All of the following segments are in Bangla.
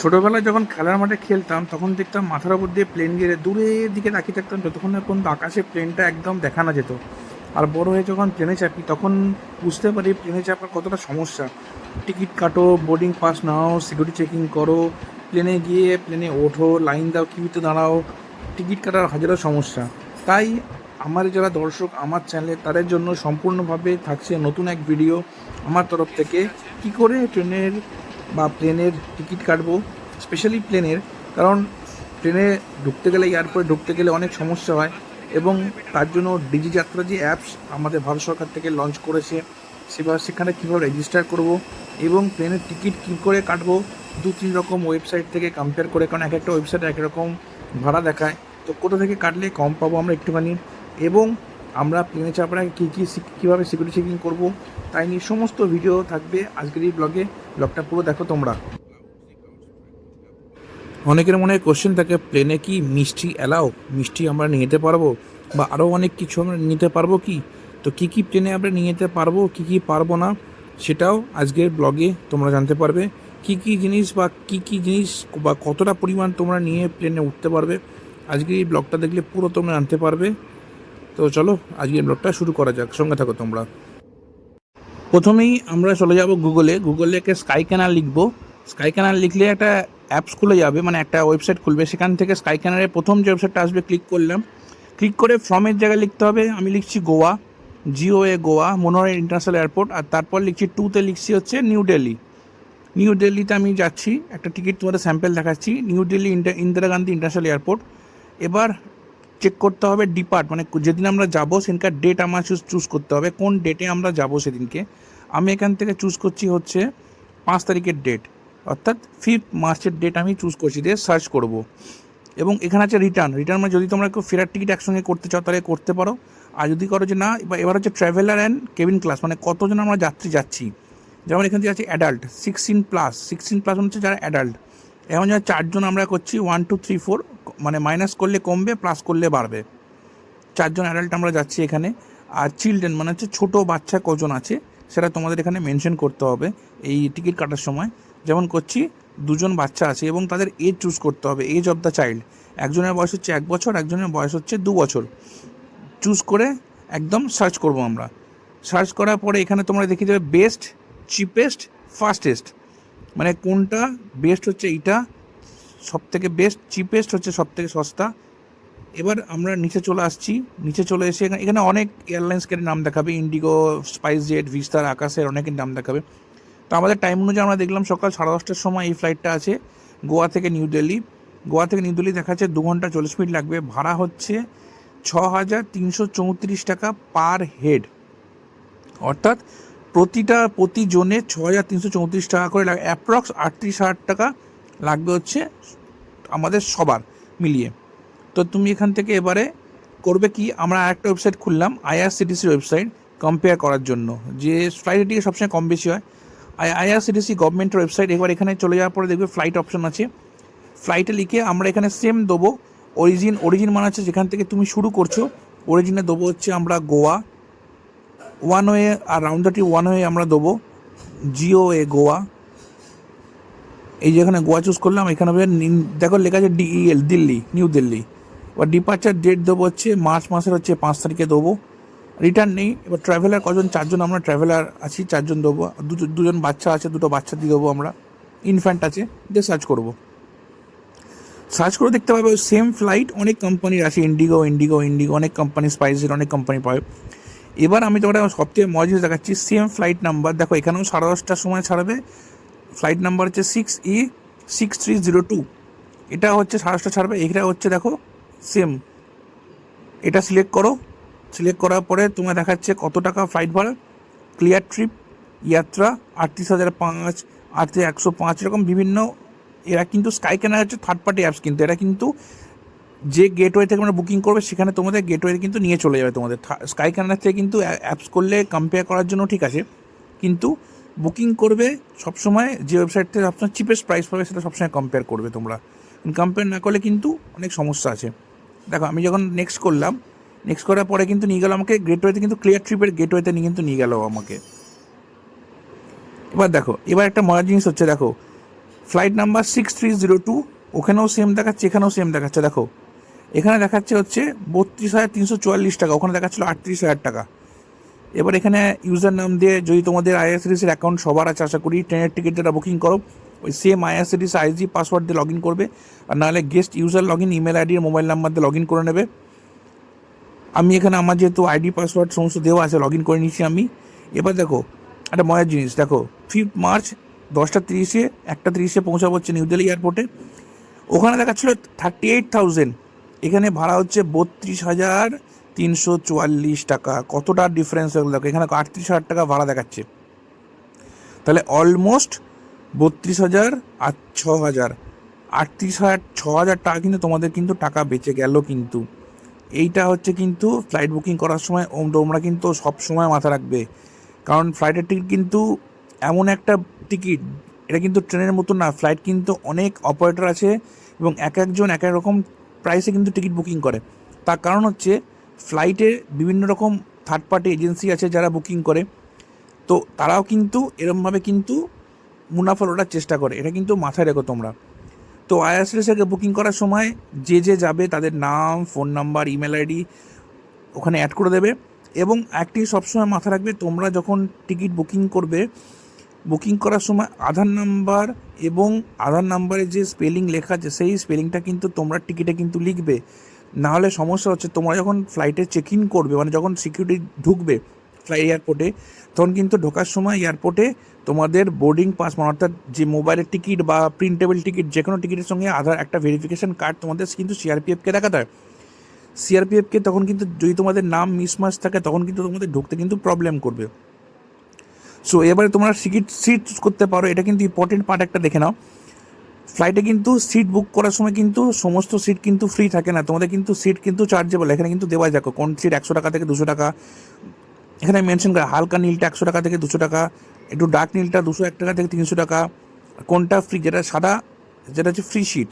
ছোটোবেলায় যখন খেলার মাঠে খেলতাম, তখন দেখতাম মাথার উপর দিয়ে প্লেন গেলে দূরের দিকে তাকিয়ে থাকতাম, যতক্ষণ না পর্যন্ত আকাশে প্লেনটা একদম দেখা না যেত। আর বড় হয়ে যখন প্লেনে চাপি, তখন বুঝতে পারি প্লেনে চাপার কতটা সমস্যা। টিকিট কাটো বোর্ডিং পাস নাও সিকিউরিটি চেকিং করো প্লেনে গিয়ে প্লেনে ওঠো লাইন দাও কিউতে দাঁড়াও, টিকিট কাটার হাজারো সমস্যা। তাই আমার যারা দর্শক, আমার চ্যানেলে তাদের জন্য সম্পূর্ণভাবে থাকছে নতুন এক ভিডিও আমার তরফ থেকে কি করে ট্রেনের বা প্লেনের টিকিট কাটবো স্পেশালি প্লেনের, কারণ ট্রেনে ঢুকতে গেলে এয়ারপোর্টে ঢুকতে গেলে অনেক সমস্যা হয় এবং তার জন্য ডিজি যাত্রা যে অ্যাপস আমাদের ভারত সরকার থেকে লঞ্চ করেছে সেবার সেখানে কীভাবে রেজিস্টার করব এবং প্লেনের টিকিট কী করে কাটবো, দু, তিন রকম ওয়েবসাইট থেকে কম্পেয়ার করে, কারণ এক একটা ওয়েবসাইট এক রকম ভাড়া দেখায়। তো কোথা থেকে কাটলে কম পাবো আমরা একটুখানি? এবং আমরা প্লেনে আগে কী কী কীভাবে সিকিউরিটি চেকিং করব, তাই নিয়ে সমস্ত ভিডিও থাকবে আজকের এই ব্লগে ব্লগটা পুরো দেখো তোমরা। অনেকের মনে কোশ্চেন থাকে, প্লেনে কি মিষ্টি অ্যালাও মিষ্টি আমরা নিয়ে যেতে পারব? বা আরও অনেক কিছু আমরা নিতে পারব কি? তো কী কী প্লেনে আমরা নিয়ে যেতে পারব, কী কী পারব না, সেটাও আজকের ব্লগে তোমরা জানতে পারবে। কী কী জিনিস বা কী কী জিনিস বা কতটা পরিমাণ তোমরা নিয়ে প্লেনে উঠতে পারবে, আজকের এই ব্লগটা দেখলে পুরো তোমরা জানতে পারবে। তো চলো আজকের ব্লগটা শুরু করা যাক। সঙ্গে থাকো তোমরা। প্রথমেই আমরা চলে যাব গুগলে গুগলে একটা স্কাই ক্যানাল লিখব। স্কাই ক্যানাল লিখলে একটা অ্যাপস খুলে যাবে মানে একটা ওয়েবসাইট খুলবে। সেখান থেকে স্কাই ক্যানালের প্রথম যে ওয়েবসাইটটা আসবে ক্লিক করলাম। ক্লিক করে ফ্রমের জায়গায় লিখতে হবে। আমি লিখছি গোয়া জিও এ গোয়া মনোহর ইন্টারন্যাশনাল এয়ারপোর্ট আর তারপর লিখছি টুতে লিখছি হচ্ছে নিউ দিল্লি নিউ দিল্লিতে আমি যাচ্ছি। একটা টিকিট তোমাদের স্যাম্পেল দেখাচ্ছি। New Delhi Indira Gandhi International Airport এবার চেক করতে হবে ডিপার্ট মানে যেদিন আমরা যাব সেদিনকার ডেট আমার চুজ করতে হবে। কোন ডেটে আমরা যাব সেদিনকে? আমি এখান থেকে চুজ করছি হচ্ছে পাঁচ তারিখের ডেট অর্থাৎ ফিফথ মার্চের ডেট আমি চুজ করছি দিয়ে সার্চ করব। এবং এখানে আছে রিটার্ন রিটার্ন মানে যদি তোমরা কেউ ফেরার টিকিট একসঙ্গে করতে চাও তাহলে করতে পারো। আর যদি করো যে না, এবার হচ্ছে ট্রাভেলার অ্যান্ড কেবিন ক্লাস মানে কতজন আমরা যাত্রী যাচ্ছি? যেমন এখান থেকে আছে adult sixteen plus sixteen plus হচ্ছে যারা অ্যাডাল্ট এখন যারা চারজন আমরা করছি ওয়ান টু থ্রি ফোর মানে মাইনাস করলে কমবে প্লাস করলে বাড়বে। চারজন অ্যাডাল্ট আমরা যাচ্ছি এখানে। আর চিলড্রেন মানে হচ্ছে ছোটো বাচ্চা কজন আছে, সেটা তোমাদের এখানে মেনশন করতে হবে এই টিকিট কাটার সময়। যেমন করছি, দুজন বাচ্চা আছে এবং তাদের এজ চুজ করতে হবে এজ অফ দ্য চাইল্ড একজনের বয়স হচ্ছে এক বছর, একজনের বয়স হচ্ছে দু বছর। চুজ করে একদম সার্চ করব আমরা। সার্চ করার পরে এখানে তোমরা দেখে যাবে বেস্ট চিপেস্ট ফাস্টেস্ট মানে কোনটা বেস্ট হচ্ছে এইটা সব থেকে বেস্ট চিপেস্ট হচ্ছে সব থেকে সস্তা। এবার আমরা নিচে চলে আসছি। নিচে চলে এসে এখানে এখানে অনেক এয়ারলাইন্সকে নাম দেখাবে। ইন্ডিগো স্পাইস জেট ভিস্তার আকাশের অনেকের নাম দেখাবে। তো আমাদের টাইম অনুযায়ী আমরা দেখলাম সকাল সাড়ে দশটার সময় এই ফ্লাইটটা আছে গোয়া থেকে নিউ দিল্লি। গোয়া থেকে নিউ দিল্লি দেখাচ্ছে দু ঘণ্টা চল্লিশ মিনিট লাগবে। ভাড়া হচ্ছে ছ হাজার তিনশো চৌত্রিশ টাকা পার হেড অর্থাৎ প্রতিটা প্রতি জনে ছ হাজার তিনশো চৌত্রিশ টাকা করে লাগে, অ্যাপ্রক্স আটত্রিশ হাজার টাকা লাগবে হচ্ছে আমাদের সবার মিলিয়ে। তো তুমি এখান থেকে এবারে করবে কি? আমরা একটা ওয়েবসাইট খুললাম আইআরসিটিসির ওয়েবসাইট কম্পেয়ার করার জন্য। যে ফ্লাইটের টিকিট সবসময় কম বেশি হয়। আই আইআরসিটিসি গভর্নমেন্টের ওয়েবসাইট এবার এখানে চলে যাওয়ার পরে দেখবে ফ্লাইট অপশন আছে। ফ্লাইটে লিখে আমরা এখানে সেম দেবো। অরিজিন অরিজিন মানে হচ্ছে যেখান থেকে তুমি শুরু করছ। অরিজিনে দেবো হচ্ছে আমরা গোয়া। ওয়ান ওয়ে আর রাউন্ড ওয়ান ওয়ে আমরা দেবো। জিও এ গোয়া। এই যেখানে গোয়া চুজ করলাম, এখানে দেখো লেখা আছে ডিইএল দিল্লি নিউ দিল্লি এবার ডিপার্চার ডেট দেবো হচ্ছে মার্চ মাসের হচ্ছে পাঁচ তারিখে দেবো। রিটার্ন নেই, এবার ট্রাভেলার কজন, চারজন আমরা ট্রাভেলার আছি, চারজন দেবো। দুটো, দুজন বাচ্চা আছে, দুটো বাচ্চা দিয়ে দেবো আমরা। ইনফ্যান্ট আছে, দিয়ে সার্চ করব। সার্চ করে দেখতে পাবে সেম ফ্লাইট অনেক কোম্পানির আছে ইন্ডিগো ইন্ডিগো ইন্ডিগো অনেক কোম্পানি স্পাইসের অনেক কোম্পানি পাবে। এবার আমি তোমাদের সবথেকে মজা দেখাচ্ছি সেম ফ্লাইট নাম্বার দেখো, এখানেও সাড়ে দশটার সময় ছাড়বে। ফ্লাইট নাম্বার হচ্ছে six E six three zero two এটা হচ্ছে সাড়ে দশটা ছাড়বে। এটা হচ্ছে দেখো সেম এটা সিলেক্ট করো। সিলেক্ট করার পরে তোমার দেখাচ্ছে কত টাকা ফ্লাইট ভাড়া। ক্লিয়ার ট্রিপ ইয়াত্রা আটত্রিশ হাজার পাঁচ, আটত্রিশ একশো পাঁচ, এরকম বিভিন্ন। এরা কিন্তু স্কাই ক্যানার হচ্ছে থার্ড পার্টি অ্যাপস কিন্তু। এরা কিন্তু যে গেটওয়ে থেকে আমরা বুকিং করবে, সেখানে তোমাদের গেটওয়ে কিন্তু নিয়ে চলে যাবে তোমাদের। স্কাই ক্যানার থেকে কিন্তু অ্যাপস করলে কম্পেয়ার করার জন্য ঠিক আছে, কিন্তু বুকিং করবে সবসময় যে ওয়েবসাইট থেকে সবসময় চিপেস্ট প্রাইস পাবে, সেটা সবসময় কম্পেয়ার করবে তোমরা। কম্পেয়ার না করলে কিন্তু অনেক সমস্যা আছে। দেখো, আমি যখন নেক্সট করলাম নেক্সট করার পরে কিন্তু নিয়ে গেল আমাকে গেটওয়েতে কিন্তু ক্লিয়ার ট্রিপের গেটওয়েতে নিয়ে কিন্তু নিয়ে গেল আমাকে। এবার দেখো, এবার একটা মজার জিনিস হচ্ছে, দেখো flight number six three zero two ওখানেও সেম দেখাচ্ছে, এখানেও সেম দেখাচ্ছে, দেখো। এখানে দেখাচ্ছে হচ্ছে বত্রিশ হাজার তিনশো চুয়াল্লিশ টাকা, ওখানে দেখাচ্ছিল আটত্রিশ হাজার টাকা। এবার এখানে ইউজার নাম দিয়ে যদি তোমাদের আইআরসিটিসের অ্যাকাউন্ট সবার আছে, আশা করি ট্রেনের টিকিট যেটা বুকিং করো, ওই সেম আইআরসিটিস আইজি পাসওয়ার্ড দিয়ে লগ ইন করবে। আর নাহলে guest user log in email ID mobile number দিয়ে লগ ইন করে নেবে। আমি এখানে আমার যেহেতু আইডি পাসওয়ার্ড সমস্ত দেওয়া আছে লগ ইন করে নিচ্ছি আমি। এবার দেখো, একটা মজার জিনিস, দেখো ফিফথ মার্চ দশটা তিরিশে, একটা তিরিশে পৌঁছাবো হচ্ছে নিউ দিল্লি এয়ারপোর্টে ওখানে দেখাচ্ছিল থার্টি এইট থাউজেন্ড এখানে ভাড়া হচ্ছে বত্রিশ হাজার তিনশো চুয়াল্লিশ টাকা। কতটা ডিফারেন্স হয়ে দেখো, এখানে আটত্রিশ হাজার টাকা ভাড়া দেখাচ্ছে। তাহলে অলমোস্ট বত্রিশ হাজার আর ছ হাজার আটত্রিশ হাজার ছ হাজার টাকা কিন্তু তোমাদের কিন্তু টাকা বেঁচে গেল কিন্তু। এইটা হচ্ছে কিন্তু ফ্লাইট বুকিং করার সময় ওম- তোমরা কিন্তু সব সময় মাথা রাখবে। কারণ ফ্লাইটের টিকিট কিন্তু এমন একটা টিকিট এটা কিন্তু ট্রেনের মতো না ফ্লাইট কিন্তু অনেক অপারেটর আছে এবং এক একজন এক এক রকম প্রাইসে কিন্তু টিকিট বুকিং করে। তার কারণ হচ্ছে ফ্লাইটে বিভিন্ন রকম থার্ড পার্টি এজেন্সি আছে যারা বুকিং করে। তো তারাও কিন্তু এরমভাবে কিন্তু মুনাফা ওঠার চেষ্টা করে। এটা কিন্তু মাথায় রেখো তোমরা। তো আইআরসিটিসকে বুকিং করার সময় যে যে যাবে, তাদের নাম ফোন নাম্বার ইমেল আইডি ওখানে অ্যাড করে দেবে। এবং একটি সবসময় মাথা রাখবে, তোমরা যখন টিকিট বুকিং করবে বুকিং করার সময় আধার নাম্বার এবং আধার নাম্বারে যে স্পেলিং লেখা আছে, সেই স্পেলিংটা কিন্তু তোমরা টিকিটে কিন্তু লিখবে। না হলে সমস্যা হচ্ছে তোমরা যখন ফ্লাইটে চেক ইন করবে মানে যখন সিকিউরিটি ঢুকবে ফ্লাই এয়ারপোর্টে তখন কিন্তু ঢোকার সময় এয়ারপোর্টে তোমাদের বোর্ডিং পাস মানে অর্থাৎ যে মোবাইলের টিকিট বা প্রিন্টেবল টিকিট যে কোনো টিকিটের সঙ্গে আধার একটা ভেরিফিকেশন কার্ড তোমাদের কিন্তু সিআরপিএফকে দেখাতে হয়। সিআরপিএফকে তখন কিন্তু যদি তোমাদের নাম মিসমাস থাকে, তখন কিন্তু তোমাদের ঢুকতে কিন্তু প্রবলেম করবে। সো এবারে তোমরা সিট চুজ করতে পারো। এটা কিন্তু ইম্পর্টেন্ট পার্ট একটা দেখে নাও। ফ্লাইটে কিন্তু সিট বুক করার সময় কিন্তু সমস্ত সিট কিন্তু ফ্রি থাকে না। তোমাদের কিন্তু সিট কিন্তু চার্জেবল এখানে কিন্তু দেওয়া যাক কোন সিট একশো টাকা থেকে দুশো টাকা। এখানে মেনশন করে, হালকা নীলটা একশো টাকা থেকে দুশো টাকা, একটু ডার্ক নীলটা দুশো এক টাকা থেকে তিনশো টাকা। কোনটা ফ্রি যেটা সাদা, যেটা হচ্ছে ফ্রি সিট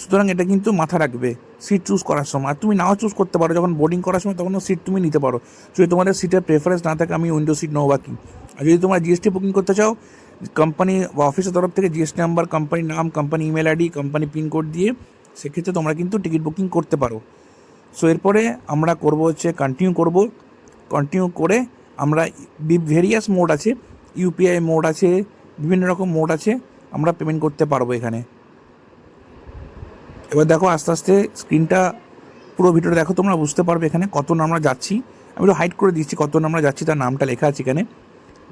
সুতরাং এটা কিন্তু মাথা রাখবে সিট চুজ করার সময়। আর তুমি নাও চুজ করতে পারো, যখন বোর্ডিং করার সময় তখনও সিট তুমি নিতে পারো। যদি তোমাদের সিটের প্রেফারেন্স না থাকে, আমি উইন্ডো সিট নেব বাকি আর যদি তোমরা জিএসটি বুকিং করতে চাও কোম্পানি বা অফিসের তরফ থেকে জিএসটি নাম্বার কোম্পানির নাম company email ID company pincode দিয়ে সেক্ষেত্রে তোমরা কিন্তু টিকিট বুকিং করতে পারো। সো এরপরে আমরা করব হচ্ছে কন্টিনিউ করব। কন্টিনিউ করে আমরা ভেরিয়াস মোড আছে ইউপিআই মোড আছে, বিভিন্ন রকম মোড আছে, আমরা পেমেন্ট করতে পারব এখানে। এবার দেখো আস্তে আস্তে স্ক্রিনটা পুরো ভিডিওটা দেখো, তোমরা বুঝতে পারবে এখানে কত আমরা যাচ্ছি। আমি একটু হাইড করে দিচ্ছি কত আমরা যাচ্ছি, তার নামটা লেখা আছে এখানে।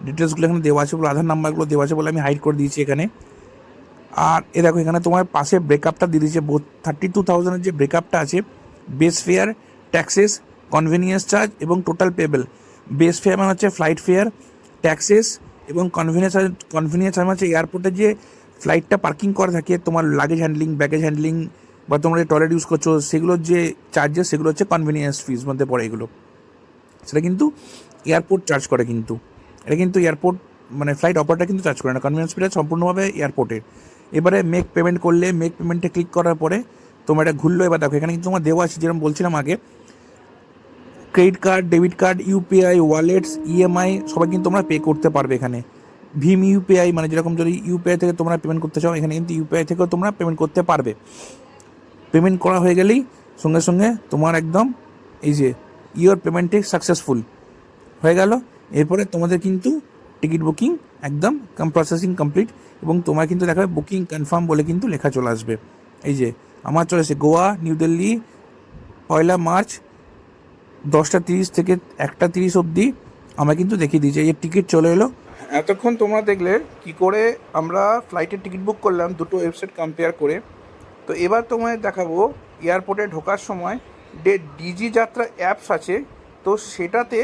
ডিটেলসগুলো এখানে দেওয়া আছে বলে আধার নাম্বারগুলো দেওয়া আছে বলে আমি হাইড করে দিয়েছি এখানে। আর এ দেখো, এখানে তোমার পাশে ব্রেকআপটা দিয়ে দিয়েছে। থার্টি টু থাউজেন্ডের যে ব্রেকআপটা আছে base fare taxes convenience charge এবং টোটাল পেবেল বেস ফেয়ার মানে হচ্ছে ফ্লাইট ফেয়ার ট্যাক্সেস এবং কনভেনিয়েন্স কনভেনিয়েন্স মানে হচ্ছে এয়ারপোর্টে যে ফ্লাইটটা পার্কিং করা থাকে, তোমার লাগেজ হ্যান্ডলিং ব্যাগেজ হ্যান্ডলিং বা তোমরা যে টয়লেট ইউজ করছ, সেগুলোর যে চার্জেস সেগুলো হচ্ছে কনভিনিয়েন্স ফিস মধ্যে পড়ে এগুলো। সেটা কিন্তু এয়ারপোর্ট চার্জ করে কিন্তু। এটা কিন্তু এয়ারপোর্ট মানে ফ্লাইট অপারেটার কিন্তু চার্জ করে না। কনভেনিয়েন্স ফিটা সম্পূর্ণভাবে এয়ারপোর্টের এবারে মেক পেমেন্ট করলে মেক পেমেন্টে ক্লিক করার পরে তোমার এটা ঘুরলো। এবার দেখো, এখানে কিন্তু তোমার দেওয়া আছে, যেরকম বলছিলাম আগে। Credit card debit card UPI wallets EMI সবাই কিন্তু তোমরা পে করতে পারবে এখানে। ভীম ইউপিআই মানে যেরকম যদি ইউপিআই থেকে তোমরা পেমেন্ট করতে চাও, এখানে কিন্তু ইউপিআই থেকেও তোমরা পেমেন্ট করতে পারবে। পেমেন্ট করা হয়ে গেলেই সঙ্গে সঙ্গে তোমার একদম এই যে ইওর পেমেন্টে সাকসেসফুল হয়ে গেল। এরপরে তোমাদের কিন্তু টিকিট বুকিং একদম কম প্রসেসিং কমপ্লিট এবং তোমার কিন্তু দেখাবে বুকিং কনফার্ম বলে কিন্তু লেখা চলে আসবে। এই যে আমার চলে এসে গোয়া, নিউ দিল্লি, পয়লা মার্চ, দশটা তিরিশ থেকে একটা তিরিশ অবধি আমরা কিন্তু দেখিয়ে দিয়েছি। এই টিকিট চলে এলো। এতক্ষণ তোমরা দেখলে কি করে আমরা ফ্লাইটের টিকিট বুক করলাম, দুটো ওয়েবসাইট কম্পেয়ার করে। তো এবার তোমায় দেখাবো এয়ারপোর্টে ঢোকার সময় যে ডিজি যাত্রা অ্যাপস আছে, তো সেটাতে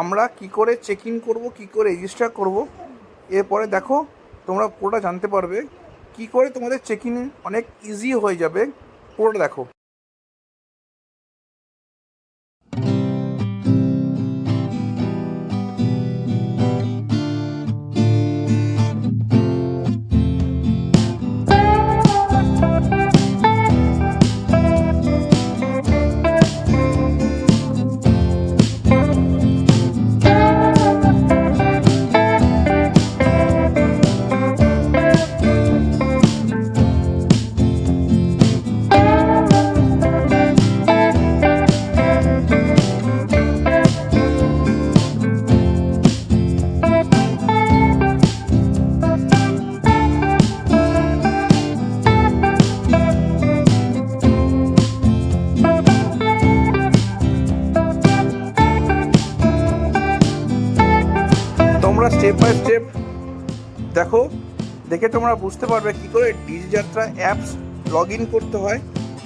আমরা কি করে চেক ইন করব, কী করে রেজিস্টার করব, এরপরে দেখো তোমরা পুরোটা জানতে পারবে। কি করে তোমাদের চেক ইন অনেক ইজি হয়ে যাবে, পুরোটা দেখো। দেখো, দেখে তোমরা বুঝতে পারবে কি করে ডিজিযাত্রা অ্যাপস লগ ইন করতে হয়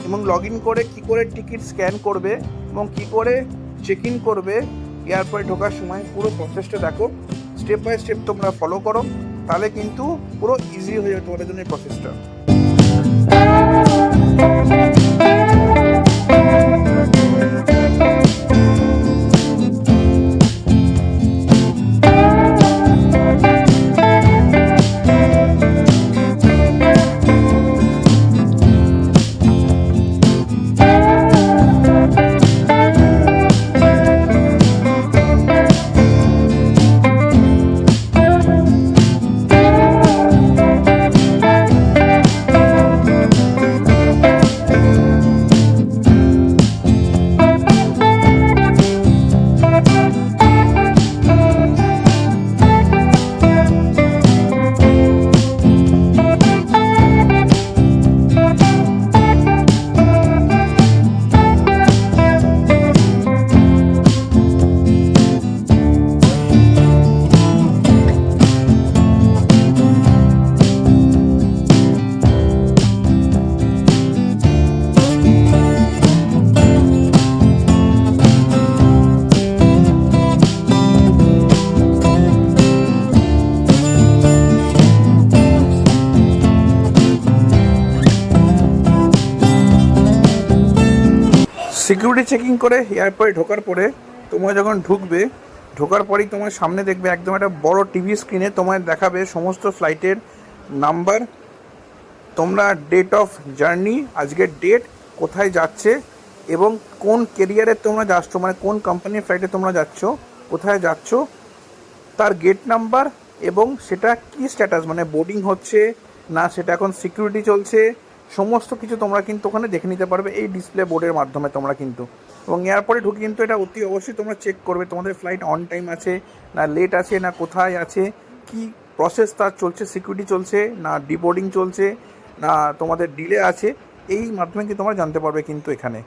এবং লগ ইন করে কি করে টিকিট স্ক্যান করবে এবং কি করে চেক ইন করবে। এয়ারপোর্টে ঢোকার সময় পুরো প্রসেসটা দেখো স্টেপ বাই স্টেপ তোমরা ফলো করো, তাহলে কিন্তু পুরো ইজি হয়ে যাবে তোমাদের জন্য এই প্রসেসটা সিকিউরিটি চেকিং করে এয়ারপোর্টে ঢোকার পরে তোমরা যখন ঢুকবে, ঢোকার পরেই তোমার সামনে দেখবে একদম একটা বড় টিভি স্ক্রিনে তোমায় দেখাবে সমস্ত ফ্লাইটের নাম্বার তোমরা ডেট অফ জার্নি আজকের ডেট কোথায় যাচ্ছে এবং কোন কেরিয়ারে তোমরা যাচ্ছ মানে কোন কোম্পানির ফ্লাইটে তোমরা যাচ্ছ, কোথায় যাচ্ছ, তার গেট নাম্বার এবং সেটা কি স্ট্যাটাস মানে বোর্ডিং হচ্ছে না সেটা এখন সিকিউরিটি চলছে সমস্ত কিছু তোমরা কিন্তু ওখানে দেখে নিতে পারবে, এই ডিসপ্লে বোর্ডের মাধ্যমে তোমরা কিন্তু। এবং এয়ারপোর্টে ঢুকে কিন্তু এটা অতি অবশ্যই তোমরা চেক করবে, তোমাদের ফ্লাইট অন টাইম আছে, না লেট আছে, না কোথায় আছে, কি প্রসেস তার চলছে সিকিউরিটি চলছে, না ডিবোর্ডিং চলছে, না তোমাদের ডিলে আছে, এই মাধ্যমে কিন্তু তোমরা জানতে পারবে কিন্তু এখানে।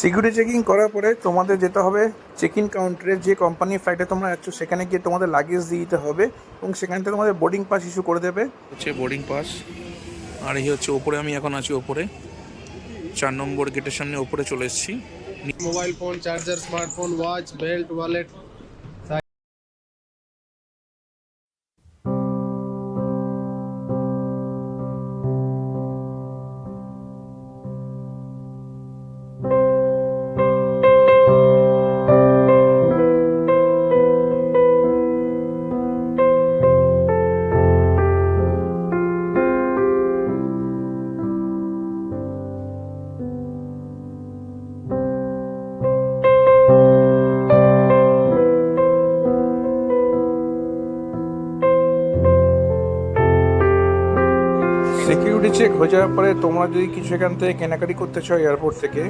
সিকিউরিটি চেকিং করার পরে তোমাদের যেতে হবে চেক ইন কাউন্টারে যে কোম্পানির ফ্লাইটে তোমরা যাচ্ছ, সেখানে গিয়ে তোমাদের লাগেজ দিয়ে দিতে হবে, এবং সেখান থেকে তোমাদের বোর্ডিং পাস ইস্যু করে দেবে। হচ্ছে বোর্ডিং পাস আর এই হচ্ছে ওপরে, আমি এখন আছি ওপরে। চার নম্বর গেটের সামনে ওপরে চলে এসেছি। Mobile phone, charger, smartphone watch belt wallet check হয়ে যাওয়ার পরে তোমরা যদি কিছু এখান থেকে কেনাকাটি করতে চাও এয়ারপোর্ট থেকে,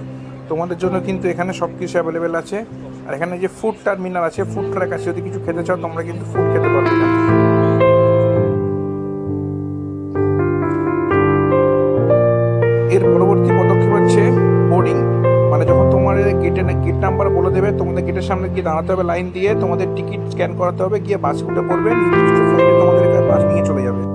তোমাদের জন্য কিন্তু এখানে সব কিছু অ্যাভেলেবেল আছে। আর এখানে যে ফুড টার্মিনাল আছে ফুড ট্র্যাক আছে, যদি কিছু খেতে চাও, তোমরা কিন্তু ফুড খেতে পারবে থেকে। এর পরবর্তী পদক্ষেপ হচ্ছে বোর্ডিং মানে যখন তোমার গেটে গেট নাম্বার বলে দেবে, তোমাদের গেটের সামনে গিয়ে দাঁড়াতে হবে লাইন দিয়ে তোমাদের টিকিট স্ক্যান করাতে হবে, গিয়ে বাস উঠে পড়বে, নির্দিষ্ট ফ্লাইটে তোমাদের বাস নিয়ে চলে যাবে।